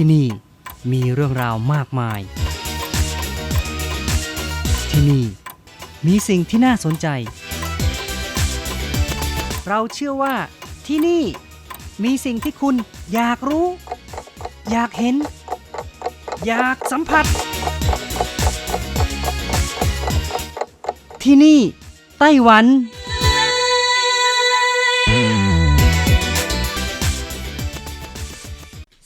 ที่นี่มีเรื่องราวมากมาย ที่นี่มีสิ่งที่น่าสนใจ เราเชื่อว่าที่นี่มีสิ่งที่คุณอยากรู้ อยากเห็น อยากสัมผัส ที่นี่ไต้หวัน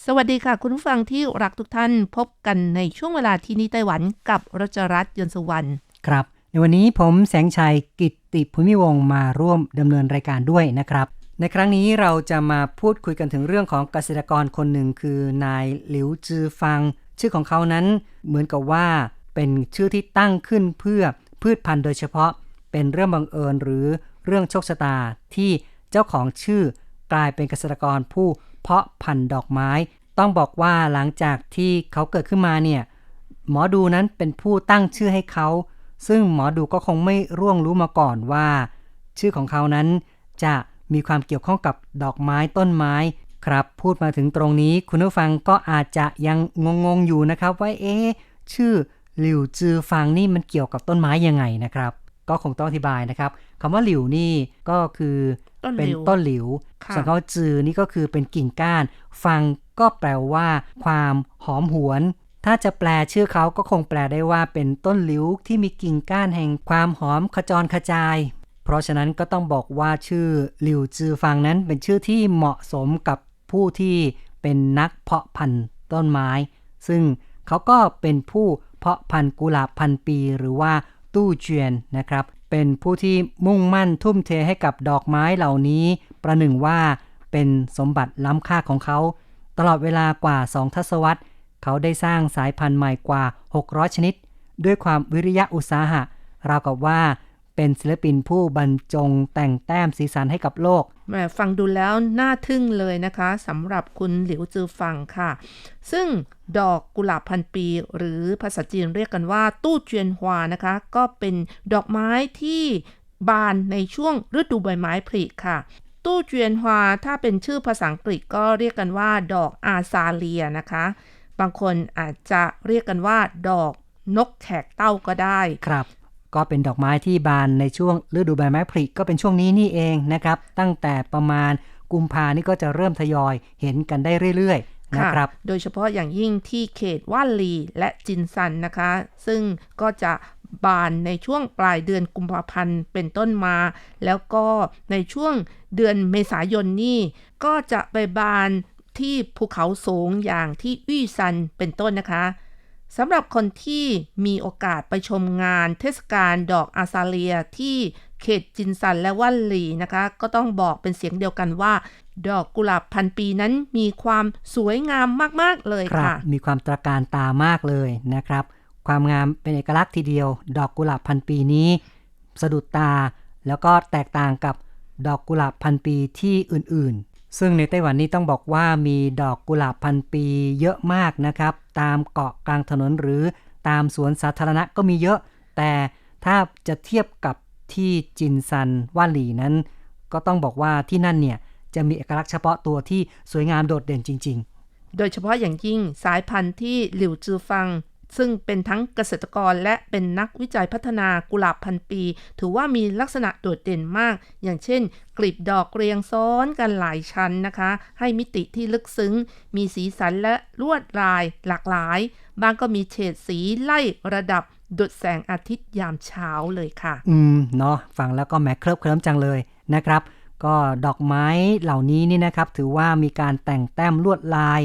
สวัสดีค่ะคุณผู้ฟังที่รักทุกท่านพบกันในช่วงเวลาที่นี่ไต้หวันกับรจรัสยนต์สุวรรณครับ ในวันนี้ผมแสงชัยกิตติภูมิวงมาร่วมดำเนินรายการด้วยนะครับ ในครั้งนี้เราจะมาพูดคุยกันถึงเรื่องของเกษตรกรคนหนึ่งคือนายหลิวจือฟัง ชื่อของเขานั้นเหมือนกับว่าเป็นชื่อที่ตั้งขึ้นเพื่อพืชพันธุ์โดยเฉพาะ เป็นเรื่องบังเอิญหรือเรื่องโชคชะตาที่เจ้าของชื่อกลายเป็นเกษตรกรผู้เพาะพันธุ์ดอกไม้ ต้องบอกว่าหลังจากที่เขาเกิดขึ้นมาเนี่ยหมอดูนั้นเป็นผู้ตั้งชื่อให้เขา ซึ่งหมอดูก็คงไม่ร่วงรู้มาก่อนว่า ชื่อของเขานั้นจะมีความเกี่ยวข้องกับดอกไม้ต้นไม้ ครับพูดมาถึงตรงนี้คุณผู้ฟังก็อาจจะยังงงๆอยู่นะครับว่าเอ๊ะชื่อหลิวจือฟังนี่มันเกี่ยวกับต้นไม้ยังไงนะครับ ก็คงต้องอธิบายนะครับคำว่าหลิวนี่ก็คือต้นหลิวเป็นต้นหลิวค่ะส่วนคำว่าจือนี่ก็คือเป็นกิ่งก้านฟังก็แปลว่า ความหอมหวน ถ้าจะแปลชื่อเขาก็คงแปลได้ว่าเป็นต้นหลิวที่มีกิ่งก้านแห่งความหอมขจรขจาย เพราะฉะนั้นก็ต้องบอกว่าชื่อหลิวจือฟังนั้นเป็นชื่อที่เหมาะสมกับผู้ที่เป็นนักเพาะพันธุ์ต้นไม้ ซึ่งเขาก็เป็นผู้เพาะพันธุ์กุหลาบพันปี หรือว่าตู้เจียนนะครับ เป็นผู้ที่มุ่งมั่นทุ่มเทให้กับดอกไม้เหล่านี้ ประหนึ่งว่าเป็นสมบัติล้ำค่าของเขา ตลอดเวลากว่า 2 ทศวรรษ เขาได้สร้างสายพันธุ์ใหม่กว่า 600 ชนิด ด้วยความวิริยะอุตสาหะ ราวกับว่าเป็นศิลปินผู้บรรจงแต่งแต้มสีสันให้กับโลกแหมฟังดูแล้วน่าทึ่งเลยนะคะสำหรับคุณหลิวจือฟังค่ะ ซึ่งดอกกุหลาบพันปี หรือภาษาจีนเรียกกันว่า ตู้เจียนฮวานะคะ ก็เป็นดอกไม้ที่บานในช่วงฤดูใบไม้ผลิค่ะ ตู้เจียนฮวาถ้าเป็นชื่อภาษาอังกฤษก็เรียกกันว่า ดอกอาซาเลียนะคะ บางคนอาจจะเรียกกันว่า ดอกนกแขกเต้าก็ได้ ครับ ก็เป็นดอกไม้ที่บานในช่วงฤดูใบไม้ผลิก็เป็นช่วงนี้นี่เองนะครับ ตั้งแต่ประมาณกุมภานี่ก็จะเริ่มทยอยเห็นกันได้เรื่อยๆนะครับ โดยเฉพาะอย่างยิ่งที่เขตว่านลีและจินซันนะคะ ซึ่งก็จะ บานในช่วงปลายเดือนกุมภาพันธ์เป็นต้นมา แล้วก็ในช่วงเดือนเมษายนนี่ก็จะไปบานที่ภูเขาสูงอย่างที่อี้ซันเป็นต้นนะคะสำหรับคนที่มีโอกาสไปชมงานเทศกาลดอกอาซาเลียที่เขตจินซันและว่านลีนะคะ ก็ต้องบอกเป็นเสียงเดียวกันว่า ดอกกุหลาบพันปีนั้นมีความสวยงามมาก ๆ เลยค่ะ มีความตระการตามากเลยนะครับ ความงามเป็นเอกลักษณ์ทีเดียว ดอกกุหลาบพันปีนี้ สะดุดตาแล้วก็แตกต่างกับดอกกุหลาบพันปีที่อื่นๆ ซึ่งในไต้หวันนี้ต้องบอกว่ามีดอกกุหลาบพันปีเยอะมากนะครับ ตามเกาะกลางถนนหรือตามสวนสาธารณะก็มีเยอะ แต่ถ้าจะเทียบกับที่จินซันว่านหลีนั้น ก็ต้องบอกว่าที่นั่นเนี่ยจะมีเอกลักษณ์เฉพาะตัวที่สวยงามโดดเด่นจริง ๆ โดยเฉพาะอย่างยิ่งสายพันธุ์ที่หลิวจือฟัง ซึ่งเป็นทั้งเกษตรกรและเป็นนักวิจัยพัฒนากุหลาบพันปี ถือว่ามีลักษณะโดดเด่นมาก อย่างเช่น กลีบดอกเรียงซ้อนกันหลายชั้นนะคะ ให้มิติที่ลึกซึ้ง มีสีสันและลวดลายหลากหลาย บางก็มีเฉดสีไล่ระดับดุดแสงอาทิตย์ยามเช้าเลยค่ะ อืม เนาะฟังแล้วก็แหมเคลิบเคลิ้มจังเลยนะครับ ก็ดอกไม้เหล่านี้นี่นะครับ ถือว่ามีการแต่งแต้มลวดลาย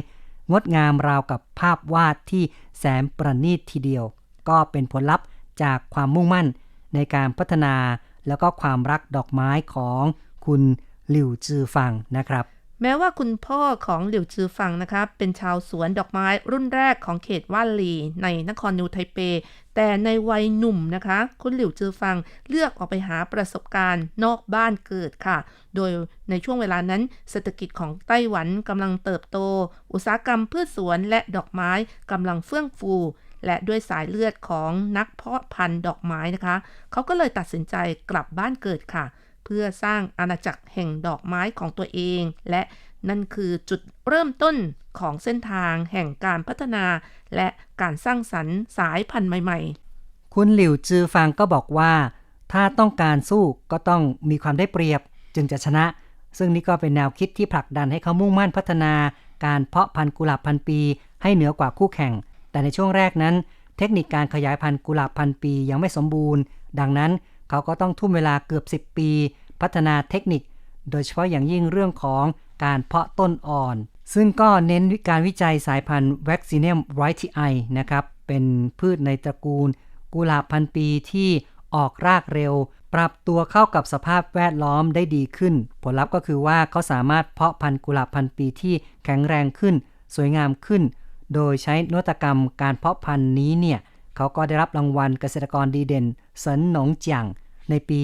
งดงามราวกับภาพวาดที่แสนประณีตทีเดียว ก็เป็นผลลัพธ์จากความมุ่งมั่นในการพัฒนาแล้วก็ความรักดอกไม้ของคุณหลิวจือฟังนะครับ แม้ว่าคุณพ่อของหลิวจือฟังนะคะเป็นชาวสวนดอกไม้รุ่นแรกของเขตว่านลีในนครนิวไทเป แต่ในวัยหนุ่มนะคะ คุณหลิวจือฟังเลือกออกไปหาประสบการณ์นอกบ้านเกิดค่ะ โดยในช่วงเวลานั้นเศรษฐกิจของไต้หวันกำลังเติบโต อุตสาหกรรมพืชสวนและดอกไม้กำลังเฟื่องฟูและด้วยสายเลือดของนักเพาะพันธุ์ดอกไม้นะคะ เขาก็เลยตัดสินใจกลับบ้านเกิดค่ะ เพื่อสร้างอาณาจักรแห่งดอกไม้ของตัวเอง และนั่นคือจุดเริ่มต้นของเส้นทางแห่งการพัฒนา และการสร้างสรรค์สายพันธุ์ใหม่ ๆ คุณหลิวจือฟังก็บอกว่า ถ้าต้องการสู้ก็ต้องมีความได้เปรียบจึงจะชนะ ซึ่งนี่ก็เป็นแนวคิดที่ผลักดันให้เขามุ่งมั่นพัฒนาการเพาะพันธุ์กุหลาบพันปี ให้เหนือกว่าคู่แข่ง แต่ในช่วงแรกนั้น เทคนิคการขยายพันธุ์กุหลาบพันปียังไม่สมบูรณ์ ดังนั้น เขาก็ต้องทุ่มเวลาเกือบ 10 ปี พัฒนาเทคนิค โดยเฉพาะอย่างยิ่งเรื่องของการเพาะต้นอ่อน ซึ่งก็เน้นการวิจัยสายพันธุ์ Vaccinium ricei นะครับ เป็นพืชในตระกูล กุหลาบพันปีที่ออกรากเร็ว ปรับตัวเข้ากับสภาพแวดล้อมได้ดีขึ้น ผลลัพธ์ก็คือว่าเขาสามารถเพาะพันธุ์กุหลาบพันปีที่แข็งแรงขึ้น สวยงามขึ้น โดยใช้นวัตกรรมการเพาะพันธุ์นี้เนี่ย เขาก็ได้รับรางวัลเกษตรกรดีเด่นเซินหนงเจียงในปี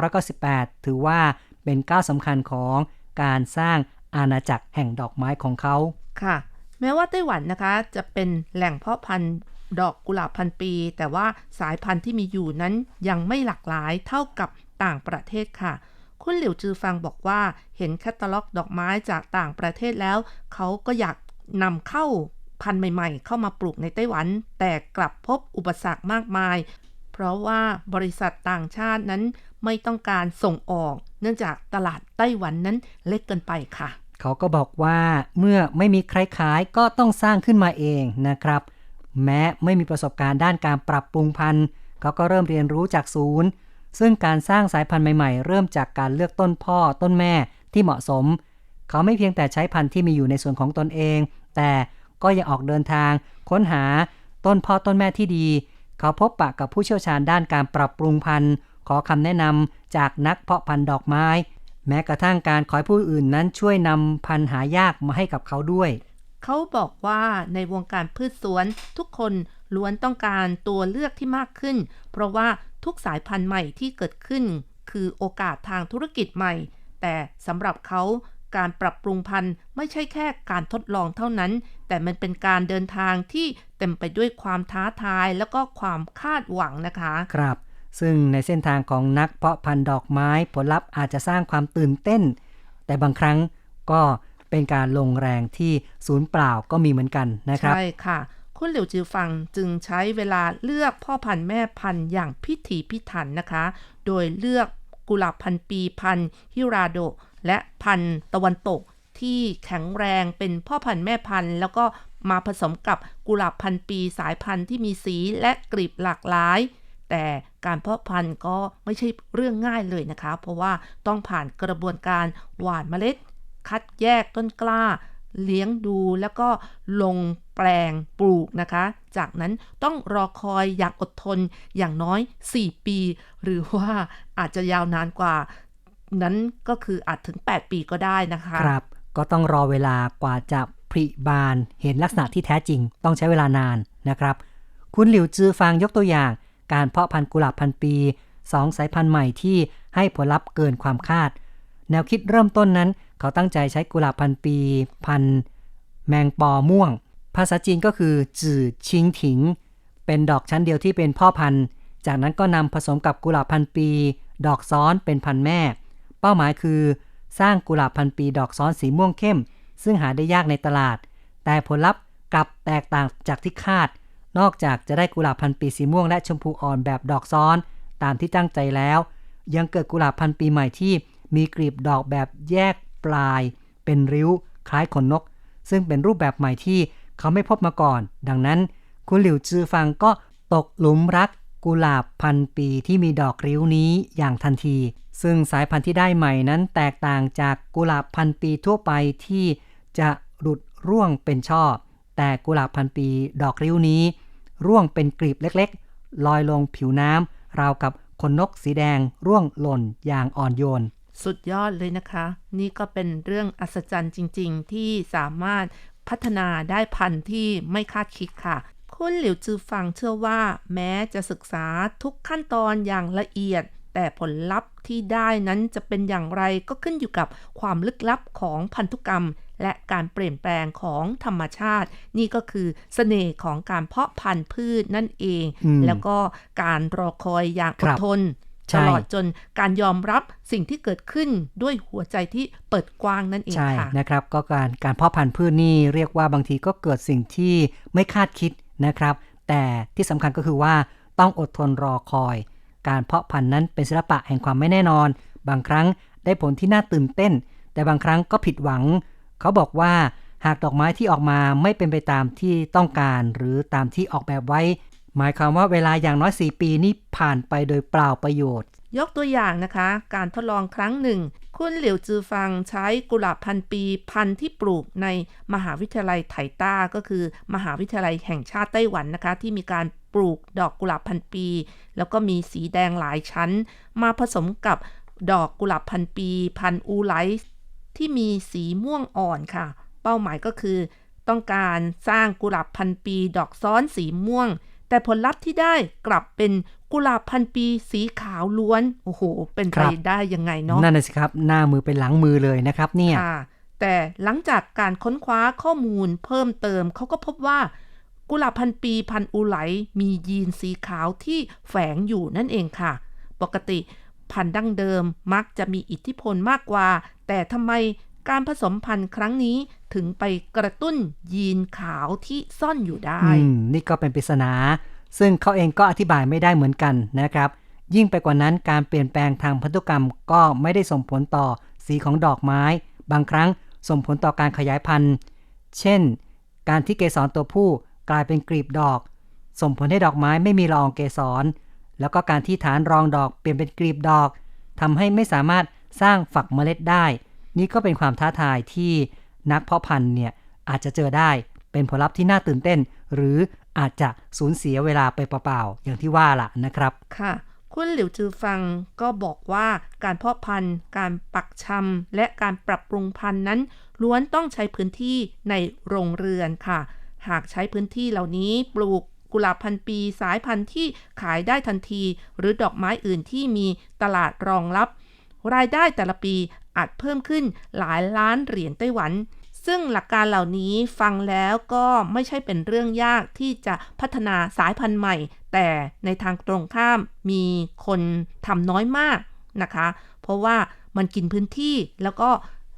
1998 ถือว่าเป็นก้าวสำคัญของการสร้างอาณาจักรแห่งดอกไม้ของเขา ค่ะ แม้ว่าไต้หวันนะคะจะเป็นแหล่งเพาะพันธุ์ดอกกุหลาบพันปี แต่ว่าสายพันธุ์ที่มีอยู่นั้นยังไม่หลากหลายเท่ากับต่างประเทศค่ะ คุณหลิวจือฟังบอกว่าเห็นแคตตาล็อกดอกไม้จากต่างประเทศแล้ว เขาก็อยากนำเข้า พันธุ์ใหม่ๆ เข้ามาปลูกในไต้หวัน แต่กลับพบอุปสรรคมากมาย เพราะว่าบริษัทต่างชาตินั้นไม่ต้องการส่งออก เนื่องจากตลาดไต้หวันนั้นเล็กเกินไปค่ะ เขาก็บอกว่าเมื่อไม่มีใครขายก็ต้องสร้างขึ้นมาเองนะครับ แม้ไม่มีประสบการณ์ด้านการปรับปรุงพันธุ์เขาก็เริ่มเรียนรู้จากศูนย์ ซึ่งการสร้างสายพันธุ์ใหม่ๆ เริ่มจากการเลือกต้นพ่อต้นแม่ที่เหมาะสม เขาไม่เพียงแต่ใช้พันธุ์ที่มีอยู่ในส่วนของตนเอง แต่ ก็ยังออกเดินทาง ค้นหาต้นพ่อต้นแม่ที่ดี เขาพบปะกับผู้เชี่ยวชาญด้านการปรับปรุงพันธุ์ขอคำแนะนำจากนักเพาะพันธุ์ดอกไม้ แม้กระทั่งการขอให้ผู้อื่นนั้นช่วยนำพันธุ์หายากมาให้กับเขาด้วย เขาบอกว่าในวงการพืชสวนทุกคนล้วนต้องการตัวเลือกที่มากขึ้น เพราะว่าทุกสายพันธุ์ใหม่ที่เกิดขึ้น คือโอกาสทางธุรกิจใหม่ แต่สำหรับเขา การปรับปรุงพันธุ์ไม่ใช่แค่การทดลองเท่านั้น แต่มันเป็นการเดินทางที่เต็มไปด้วยความท้าทายแล้วก็ความคาดหวังนะคะ ครับ ซึ่งในเส้นทางของนักเพาะพันธุ์ดอกไม้ผลลัพธ์อาจจะสร้างความตื่นเต้น แต่บางครั้งก็เป็นการลงแรงที่ศูนย์เปล่าก็มีเหมือนกันนะครับ ใช่ค่ะ คุณหลิวจือฟังจึงใช้เวลาเลือกพ่อพันธุ์แม่พันธุ์อย่างพิถีพิถันนะคะ โดยเลือกกุหลาบพันปีพันธุ์ฮิราโดะ และพันธุ์ตะวันตกที่แข็งแรงเป็นพ่อพันธุ์แม่พันธุ์ แล้วก็มาผสมกับกุหลาบพันปีสายพันธุ์ที่มีสีและกลีบหลากหลาย แต่การเพาะพันธุ์ก็ไม่ใช่เรื่องง่ายเลยนะคะ เพราะว่าต้องผ่านกระบวนการหว่านเมล็ด คัดแยกต้นกล้า เลี้ยงดูแล้วก็ลงแปลงปลูกนะคะ จากนั้นต้องรอคอยอย่างอดทนอย่างน้อย 4 ปี หรือว่าอาจจะยาวนานกว่า นั้นก็คืออาจถึง 8 ปีก็ได้นะคะครับก็ต้องรอเวลากว่าจะผลิบานเห็นลักษณะที่แท้จริง ต้องใช้เวลานานนะครับ คุณหลิวจือฟางยกตัวอย่าง การเพาะพันธุ์กุหลาบพันปีสองสายพันธุ์ใหม่ที่ให้ผลลัพธ์เกินความคาด แนวคิดเริ่มต้นนั้น เขาตั้งใจใช้กุหลาบพันปี พันแมงปอม่วง ภาษาจีนก็คือจื่อชิงถิง เป็นดอกชั้นเดียวที่เป็นพ่อพันธุ์ จากนั้นก็นำผสมกับกุหลาบพันปี ดอกซ้อนเป็นพันแม่ เป้าหมายคือ สร้างกุหลาบพันปีดอกซ้อนสีม่วงเข้ม ซึ่งหาได้ยากในตลาด แต่ผลลัพธ์กลับแตกต่างจากที่คาด นอกจากจะได้กุหลาบพันปีสีม่วงและชมพูอ่อนแบบดอกซ้อน ตามที่ตั้งใจแล้ว ยังเกิดกุหลาบพันปีใหม่ที่มีกลีบดอกแบบแยกปลาย เป็นริ้ว คล้ายขนนก ซึ่งเป็นรูปแบบใหม่ที่เขาไม่พบมาก่อน ดังนั้น คุณหลิวจือฟังก็ตกหลุมรักกุหลาบพันปีที่มีดอกริ้วนี้อย่างทันที ซึ่งสายพันธุ์ที่ได้ใหม่นั้นแตกต่างจากกุหลาบพันปีทั่วไปที่จะหลุดร่วงเป็นช่อ แต่กุหลาบพันปีดอกริ้วนี้ ร่วงเป็นกลีบเล็กๆ ลอยลงผิวน้ำราวกับขนนกสีแดงร่วงหล่นอย่างอ่อนโยน สุดยอดเลยนะคะ นี่ก็เป็นเรื่องอัศจรรย์จริง ๆ ที่สามารถพัฒนาได้พันธุ์ที่ไม่คาดคิดค่ะ คุณหลิวจือฟังเชื่อว่า แม้จะศึกษาทุกขั้นตอนอย่างละเอียด แต่ผลลัพธ์ ที่ได้นั้นจะเป็นอย่างไรก็ขึ้นอยู่กับความลึกลับของพันธุกรรม และการเปลี่ยนแปลงของธรรมชาติ นี่ก็คือเสน่ห์ของการเพาะพันธุ์พืชนั่นเองอืมแล้วก็การรอคอยอย่างอครัดบทนใช่ตลอดจนการยอมรับสิ่งที่เกิดขึ้นด้วยหัวใจที่เปิดกว้างนั่นเองใช่ค่ะนะครับ ก็การการเพาะพันธุ์พืชนี่เรียกว่าบางทีก็เกิดสิ่งที่ไม่คาดคิดนะครับ แต่ที่สำคัญก็คือว่าต้องอดทนรอคอย การเพาะพันธุ์นั้นเป็นศิลปะแห่งความไม่แน่นอน บางครั้งได้ผลที่น่าตื่นเต้น แต่บางครั้งก็ผิดหวัง เขาบอกว่าหากดอกไม้ที่ออกมาไม่เป็นไปตามที่ต้องการ หรือตามที่ออกแบบไว้ หมายความว่าเวลาอย่างน้อย 4 ปีนี้ผ่านไปโดยเปล่าประโยชน์ ยกตัวอย่างนะคะ การทดลองครั้งหนึ่ง คุณเหลียวจือฟังใช้กุหลาบพันปีพันธุ์ที่ปลูกในมหาวิทยาลัยไถต้า ก็คือ มหาวิทยาลัยแห่งชาติไต้หวันนะคะ ที่มีการปลูกดอกกุหลาบพันปี แล้วก็มีสีแดงหลายชั้น มาผสมกับดอกกุหลาบพันปี พันอูไลท์ที่มีสีม่วงอ่อนค่ะ เป้าหมายก็คือ ต้องการสร้างกุหลาบพันปี ดอกซ้อนสีม่วง แต่ผลลัพธ์ที่ได้กลับเป็นกุหลาบพันปีสีขาวล้วน โอ้โห เป็นครัไปบได้ยังไงเนาะนั่นน่ะสิครับ หน้ามือเป็นหลังมือเลยนะครับเนี่ยค่ะแต่หลังจากการค้นคว้าข้อมูลเพิ่มเติมเขาก็พบว่า กุหลาบพันปีพันอูไหลมียีนสีขาวที่แฝงอยู่นั่นเองค่ะ ปกติพันธุ์ดั้งเดิมมักจะมีอิทธิพลมากกว่า แต่ทำไม การผสมพันธุ์ครั้งนี้ถึงไปกระตุ้นยีนขาวที่ซ่อนอยู่ได้ นี่ก็เป็นปริศนา ซึ่งเขาเองก็อธิบายไม่ได้เหมือนกันนะครับ ยิ่งไปกว่านั้นการเปลี่ยนแปลงทางพันธุกรรมก็ไม่ได้ส่งผลต่อสีของดอกไม้ บางครั้งส่งผลต่อการขยายพันธุ์ เช่น การที่เกสรตัวผู้กลายเป็นกลีบดอก ส่งผลให้ดอกไม้ไม่มีละองเกสร แล้วก็การที่ฐานรองดอกเปลี่ยนเป็นกลีบดอกทำให้ไม่สามารถสร้างฝักเมล็ดได้ นี่ก็เป็นความท้าทายที่นักเพาะพันธุ์เนี่ยอาจจะเจอได้เป็นผลลัพธ์ที่น่าตื่นเต้น หรืออาจจะสูญเสียเวลาไปเปล่าๆอย่างที่ว่าล่ะนะครับค่ะคุณหลิวจือฟังก็บอกว่าการเพาะพันธุ์ การปักชำและการปรับปรุงพันธุ์นั้น ล้วนต้องใช้พื้นที่ในโรงเรือนค่ะ หากใช้พื้นที่เหล่านี้ปลูกกุหลาบพันปีสายพันธุ์ที่ขายได้ทันที หรือดอกไม้อื่นที่มีตลาดรองรับ รายได้แต่ละปี อาจเพิ่มขึ้นหลายล้านเหรียญไต้หวัน ซึ่งหลักการเหล่านี้ฟังแล้วก็ไม่ใช่เป็นเรื่องยากที่จะพัฒนาสายพันธุ์ใหม่ แต่ในทางตรงข้ามมีคนทำน้อยมากนะคะ เพราะว่ามันกินพื้นที่แล้วก็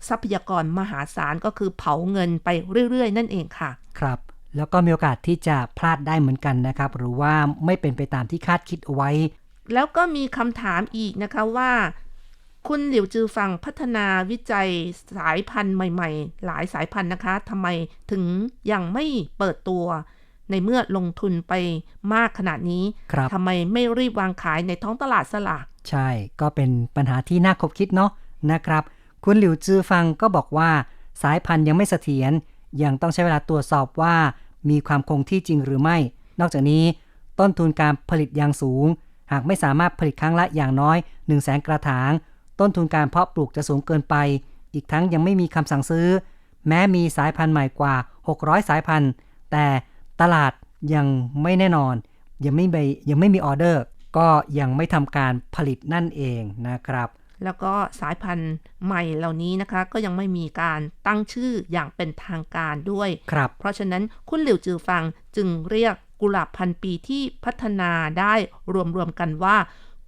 ทรัพยากรมหาศาลก็คือเผาเงินไปเรื่อย ๆ นั่นเองค่ะ ครับ แล้วก็มีโอกาสที่จะพลาดได้เหมือนกันนะครับ หรือว่าไม่เป็นไปตามที่คาดคิดเอาไว้ แล้วก็มีคำถามอีกนะคะว่า คุณหลิวจือฟังพัฒนาวิจัยสายพันธุ์ใหม่ๆ หลายสายพันธุ์นะคะทำไมถึงยังไม่เปิดตัว ในเมื่อลงทุนไปมากขนาดนี้ครับทำไมไม่รีบวางขายในท้องตลาดสลากใช่ ก็เป็นปัญหาที่น่าคบคิดเนาะนะครับ คุณหลิวจือฟังก็บอกว่า สายพันธุ์ยังไม่เสถียรยังต้องใช้เวลาตรวจสอบว่า มีความคงที่จริงหรือไม่ นอกจากนี้ต้นทุนการผลิตอย่างสูง หากไม่สามารถผลิตครั้งละอย่างน้อย 1 0 0 0 0แสนกระถาง ต้นทุนการเพาะปลูกจะสูงเกินไป อีกทั้งยังไม่มีคำสั่งซื้อ แม้มีสายพันธุ์ใหม่กว่า 600 สายพันธุ์ แต่ตลาดยังไม่แน่นอน ยังไม่มียังไม่มีออเดอร์ ก็ยังไม่ทำการผลิตนั่นเองนะครับ แล้วก็สายพันธุ์ใหม่เหล่านี้นะคะ ก็ยังไม่มีการตั้งชื่ออย่างเป็นทางการด้วยครับ เพราะฉะนั้นคุณหลิวจือฟังจึงเรียกกุหลาบพันปีที่พัฒนาได้รวมๆกันว่า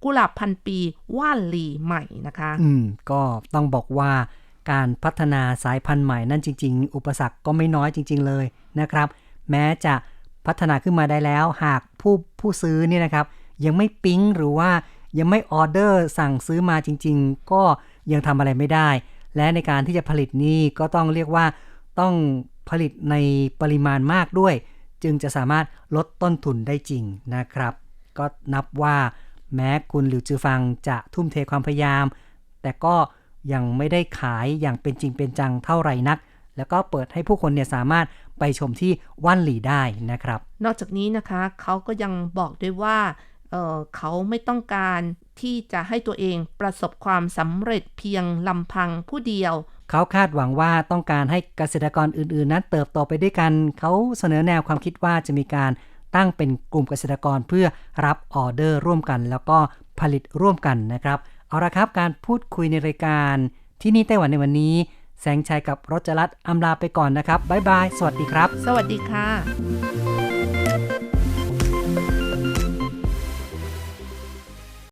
กุหลาบพันปีว่านลีใหม่นะคะ อืม ก็ต้องบอกว่าการพัฒนาสายพันธุ์ใหม่นั่นจริง ๆ อุปสรรคก็ไม่น้อยจริง ๆ เลยนะครับ แม้จะพัฒนาขึ้นมาได้แล้ว หากผู้ผู้ซื้อนี่นะครับ ยังไม่ปิ๊งหรือว่ายังไม่ออเดอร์สั่งซื้อมาจริง ๆ ก็ยังทำอะไรไม่ได้ และในการที่จะผลิตนี่ก็ต้องเรียกว่าต้องผลิตในปริมาณมากด้วย จึงจะสามารถลดต้นทุนได้จริงนะครับ ก็นับว่า แม้คุณหลิวจือฟังจะทุ่มเทความพยายาม แต่ก็ยังไม่ได้ขายอย่างเป็นจริงเป็นจังเท่าไหร่นัก แล้วก็เปิดให้ผู้คนเนี่ยสามารถไปชมที่ว่านหลีได้นะครับ นอกจากนี้นะคะเขาก็ยังบอกด้วยว่าเอ่อเขาไม่ต้องการที่จะให้ตัวเองประสบความสำเร็จเพียงลำพังผู้เดียว เขาคาดหวังว่าต้องการให้เกษตรกรอื่นๆ นั้นเติบโตไปด้วยกัน เขาเสนอแนวความคิดว่าจะมีการ ตั้งเป็นกลุ่มเกษตรกรเพื่อรับออเดอร์ร่วมกัน แล้วก็ผลิตร่วมกันนะครับเอาละครับการพูดคุยในรายการที่นี่ไต้หวันในวันนี้ แสงชัยกับรจรัตน์อำลาไปก่อนนะครับบ๊ายบาย สวัสดีครับ สวัสดีค่ะ